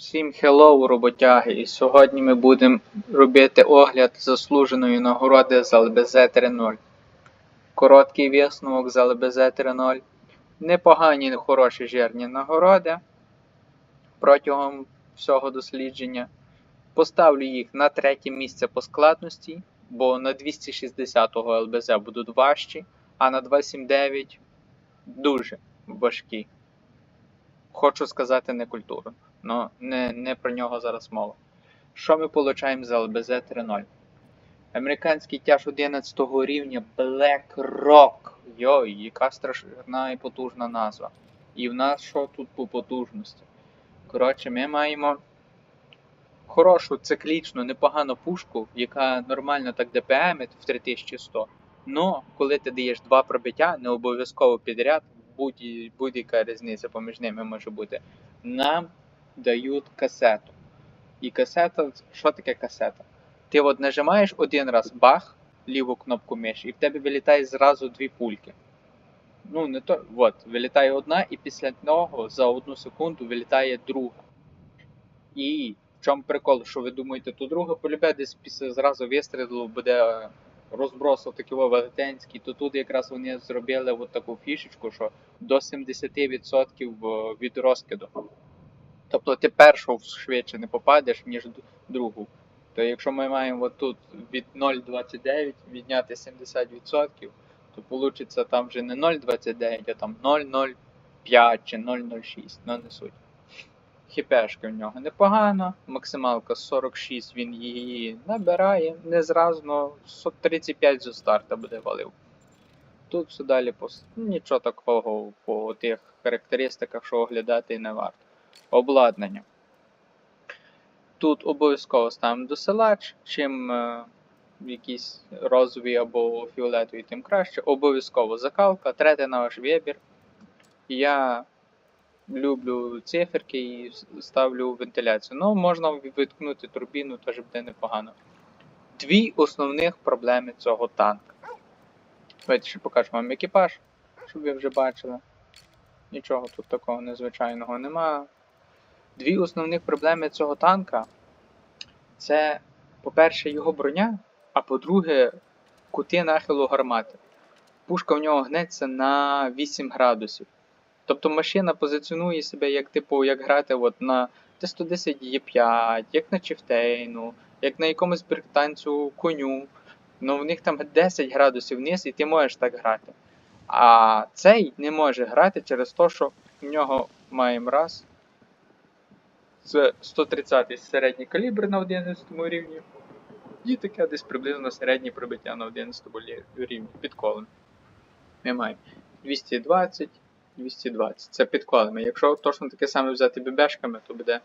Всім хеллоу, роботяги! І сьогодні ми будемо робити огляд заслуженої нагороди з ЛБЗ 3.0. Короткий висновок з ЛБЗ 3.0. Непогані, хороші жирні нагороди протягом всього дослідження. Поставлю їх на третє місце по складності, бо на 260-го ЛБЗ будуть важчі, а на 279 дуже важкі. Хочу сказати некультурно. Ну, не, не про нього зараз мова. Що ми получаємо за ЛБЗ 3.0? Американський тяж 11 рівня Black Rock. Йой, яка страшна і потужна назва. І в нас що тут по потужності? Коротше, ми маємо хорошу циклічну, непогану пушку, яка нормально так ДПМить в 3100. Но коли ти даєш два пробиття, не обов'язково підряд, будь- будь-яка різниця поміж ними може бути. Нам дають касету. І касета, що таке касета? Ти от нажимаєш один раз бах, ліву кнопку миші, і в тебе вилітає зразу дві пульки. Ну, не то, от, вилітає одна, і після того за одну секунду вилітає друга. І в чому прикол, що ви думаєте, то друга полюбе десь після зразу вистрілу буде е, розброс такий велетенський, то тут якраз вони зробили от таку фішечку, що до 70% від розкиду. Тобто ти першу швидше не попадеш, ніж другу. То якщо ми маємо тут від 0,29 відняти 70%, то вийде там вже не 0,29, а там 0,05 чи 0,06, ну не суть. Хіпешка в нього непогано, максималка 46 він її набирає, не зразу, но 35 зі старта буде валив. Тут все далі по... нічого такого по тих характеристиках, що оглядати не варто обладнання. Тут обов'язково ставимо досилач, чим е, якийсь розовий або фіолетовий, тим краще. Обов'язково закалка, третє на ваш вибір. Я люблю циферки і ставлю вентиляцію. Ну, можна виткнути турбіну, теж буде непогано. Дві основних проблеми цього танка. Давайте ще покажу вам екіпаж, щоб ви вже бачили. Нічого тут такого незвичайного немає. Дві основних проблеми цього танка це, по-перше, його броня, а по-друге, кути нахилу гармати. Пушка в нього гнеться на 8 градусів. Тобто машина позиціонує себе як типу, як грати от на Т-110 Е5, як на Чифтейну, як на якомусь британцю коню. Ну в них там 10 градусів вниз, і ти можеш так грати. А цей не може грати через те, що в нього маємо раз. Це 130-й середній калібр на 11 рівні. І таке десь приблизно середнє пробиття на 11 лі- рівні під колем. Ми маємо 220, 220. Це під колами. Якщо точно таке саме взяти бібешками, то буде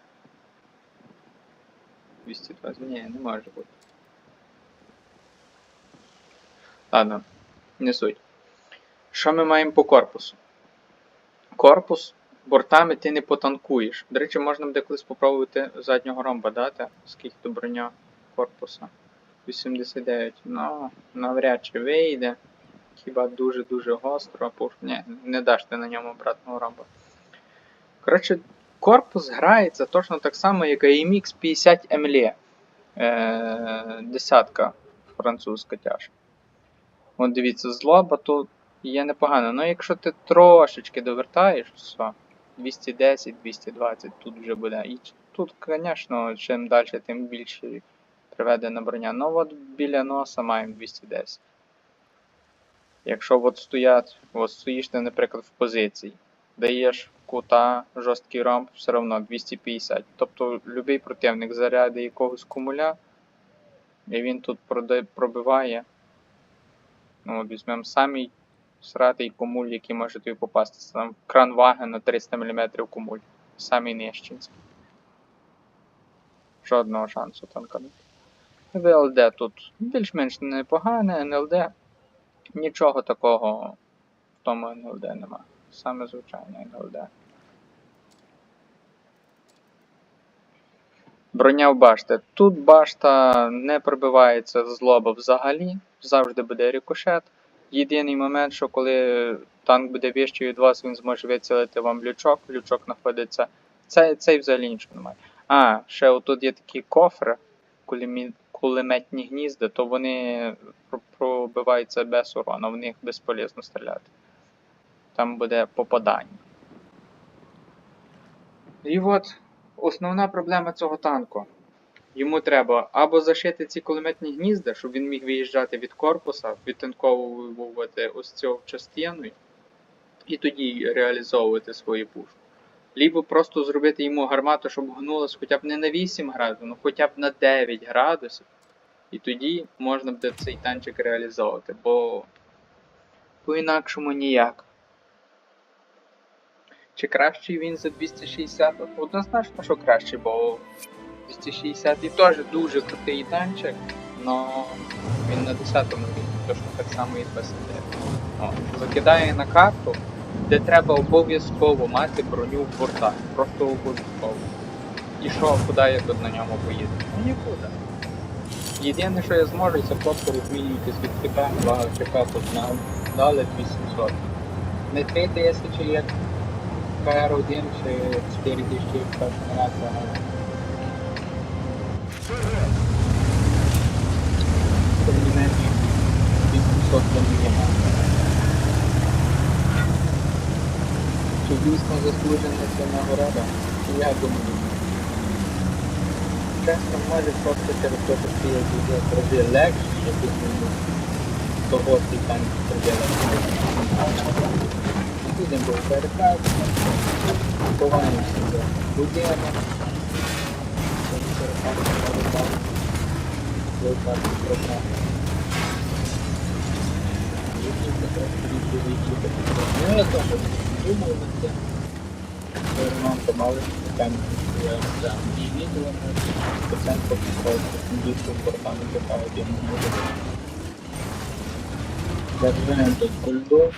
220. Ні, не може бути. Ладно, не суть. Що ми маємо по корпусу? Корпус бортами ти не потанкуєш. До речі, можна буде колись попробувати заднього ромба дати, скільки то броня корпуса. 89. Ну, навряд чи вийде. Хіба дуже-дуже гостро, пуш. Ні, не даш ти на ньому обратного ромба. Коротше, корпус грається точно так само, як AMX 50 MLE. Десятка французька тяж. От дивіться, з лоба тут є непогано. Ну якщо ти трошечки довертаєш, все. 210, 220 тут вже буде. І тут, звісно, чим далі, тим більше приведена броня. Ну от біля носа маємо 210. Якщо от стоять, от стоїш ти, наприклад, в позиції, даєш кута, жорсткий ромб, все одно 250. Тобто будь-який противник заряди якогось кумуля, і він тут пробиває. Ну, от візьмемо самий сратий кумуль, який може тобі попасти. Там кран ваги на 300 мм кумуль. Самий нижчий. Жодного шансу танканути. ВЛД тут більш-менш непогане, НЛД. Нічого такого в тому НЛД нема. Саме звичайне НЛД. Броня в башти. Тут башта не пробивається з лоба взагалі, завжди буде рикошет. Єдиний момент, що коли танк буде вищий від вас, він зможе вицілити вам лючок, лючок знаходиться. Цей, цей взагалі нічого немає. А, ще отут є такі кофри, кулемі- кулеметні гнізда, то вони пробиваються без урону, в них безполезно стріляти. Там буде попадання. І от основна проблема цього танку. Йому треба або зашити ці кулеметні гнізда, щоб він міг виїжджати від корпуса, відтинковувати ось цю частину, і тоді реалізовувати свою пушку. Лібо просто зробити йому гармату, щоб гнулась хоча б не на 8 градусів, ну хоча б на 9 градусів. І тоді можна буде цей танчик реалізовувати, бо по-інакшому ніяк. Чи кращий він за 260? Однозначно, що кращий, бо 260 і теж дуже крутий танчик, але він на 10-му рівні, точно так само і 29. Закидає на карту, де треба обов'язково мати броню в бортах. Просто обов'язково. І що, куди я тут на ньому поїду? Ну нікуди. Єдине, що я зможу, це просто розмінювати з відтика, два ЧК познав, дали 2700. Не 3000 як КР-1 чи 4000 як перша генерація. Тим Чи дійсно заслужена ця нагорода? Я думаю. Чесно, може просто через те, що ці вже зробили легші, я думаю, того ці там зробили. Будемо був переказ, ховаємося до будемо. Ну, я теж думав над цим. Ремонт мали там я там і відео на процент покупав більше порталу така один може. Заряджаємо тут кульдо.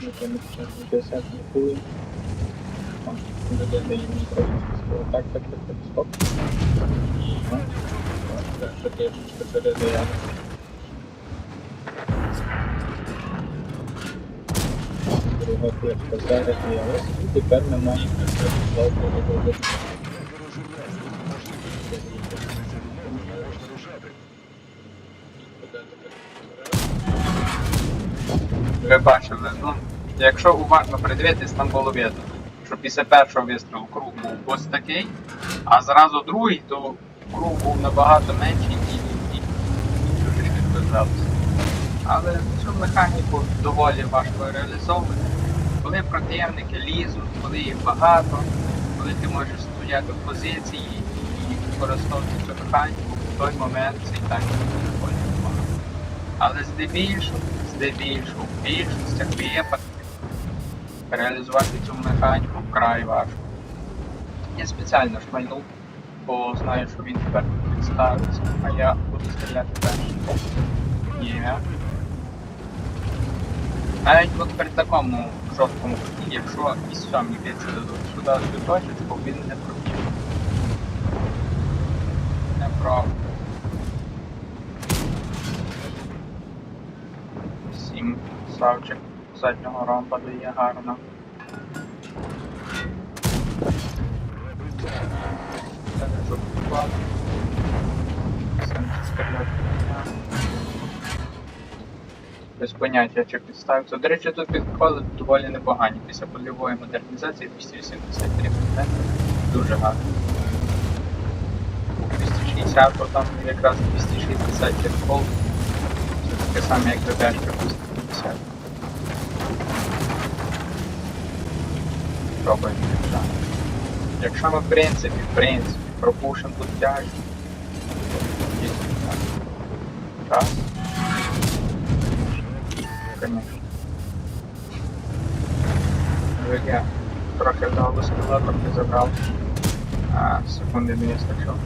Ми там 50 не хуй. Буде даємо трохи. Так, так, так, так, стоп. Ну, так, що ти перезаряд. Друга клетка. І тепер ми маємо знову Ви бачили, ну, якщо уважно придивитись, там було видно, що після першого вистрілу круг був ось такий, а зразу другий, то круг був набагато менший і, і чуть. Але цю механіку доволі важко реалізовувати. Коли противники лізуть, коли їх багато, коли ти можеш стояти в позиції і використовувати цю механіку, в той момент цей танк доволі непогано. Але здебільшого, здебільшого, в більшостях випадків реалізувати цю механіку вкрай важко. Я спеціально шмальнув, бо знаю, що він тепер підставиться, а я буду стріляти далі. Є. Навіть от при такому жорсткому куті, якщо і сьомі бійці сюди цю точечку, він не проб'є. Не про. Сім савчик заднього ромба дає гарно. Це не жовтувало. Сім стріляти. Без поняття, чи підставиться. До речі, тут підходи доволі непогані. Після польової модернізації 283 мм. Дуже гарно. 260, то там якраз 260 підхол. Це таке саме, як ББшка 250. Пробуємо так. Якщо ми в принципі, в принципі, пропушимо тут тяжі, то так. Раз. Я трохи вдав до скала, трохи забрав. А секунди не вистачило.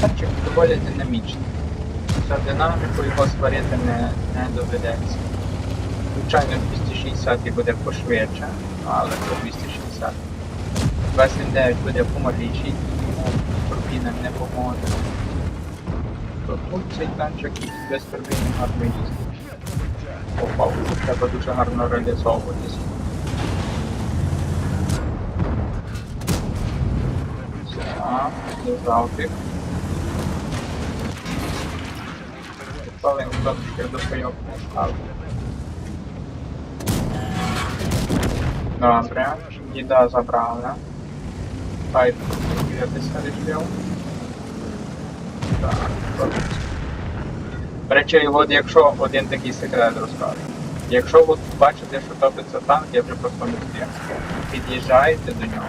Танчик доволі динамічний. За динаміку його сварити не, не доведеться. Звичайно, 260 буде пошвидше, але це 260. 29 буде помаліший, йому турбіна не поможе. Тут цей танчик без турбіни гарно їздить. попав. Треба дуже гарно реалізовуватись. Так, завжди. Палим трошки до пайок поставити. Добре, їда забрали. Хай подивитися рішив. Так, добре. До речі, от якщо один такий секрет розкажу. Якщо от бачите, що топиться танк, я вже просто не. Під'їжджаєте до нього,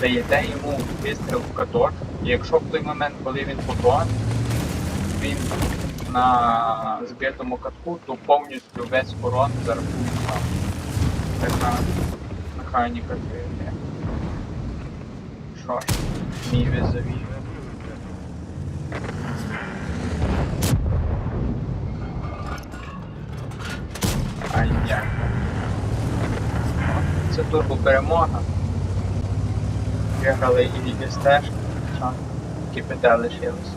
даєте йому вистріл в каток, і якщо в той момент, коли він потоне, він на збитому катку, то повністю весь урон за рахунок вам. Така механіка. Що ж, мій визові. Ай, як. Це турбо перемога. Виграли і від стежки, КПТ лишилось.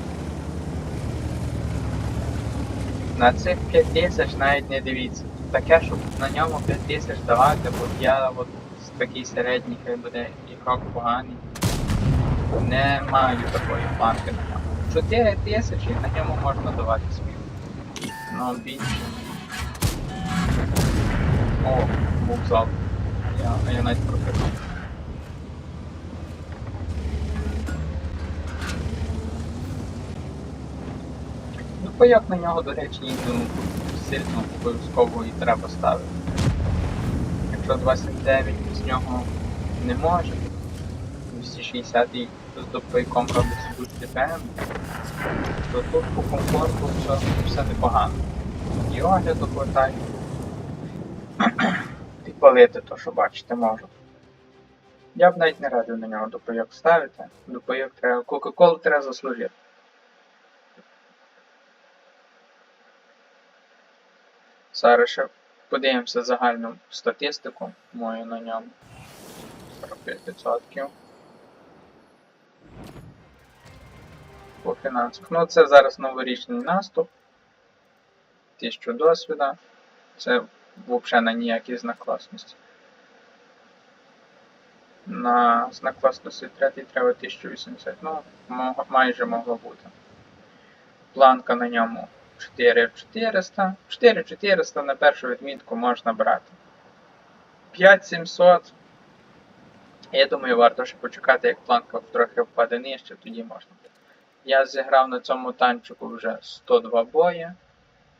На цих 5 тисяч навіть не дивіться. Таке, щоб на ньому 5 тисяч давати, бо я от такий середній хай буде ігрок поганий. Не маю такої планки на ньому. 4 тисячі на ньому можна давати сміло. Ну більше. О, був залп. Я, а я навіть прокинув. Ну, паяк на нього, до речі, ну, сильно обов'язково і треба ставити. Якщо 29 з нього не може, 260 і з допайком робиться дуже ДПМ, то тут по комфорту все, все непогано. І огляду хватає. Палити то, що бачите, можу. Я б навіть не радив на нього допайок ставити. Допайок треба. Кока-колу треба заслужити. Зараз ще подивимося загальну статистику мою на ньому. 45%. По фінансах. Ну, це зараз новорічний наступ. 1000 досвіда. Це взагалі на ніякий знак класності. На знак класності третій треба 1080. Ну, майже могло бути. Планка на ньому 4400. 4400 на першу відмітку можна брати. 5700. Я думаю, варто ще почекати, як планка трохи впаде нижче, тоді можна. Я зіграв на цьому танчику вже 102 бої.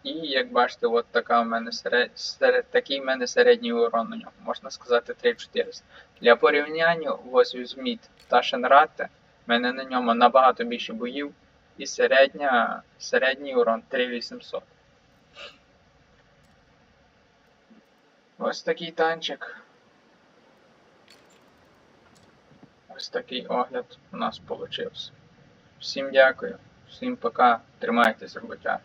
І як бачите, от така в мене серед... серед... такий в мене середній урон на ньому, можна сказати 3400. Для порівняння, ось візьміть Ташенрате, в мене на ньому набагато більше боїв, і середня... середній урон 3800. Ось такий танчик. Ось такий огляд у нас вийшов. Всім дякую, всім пока, тримайтесь, роботяги.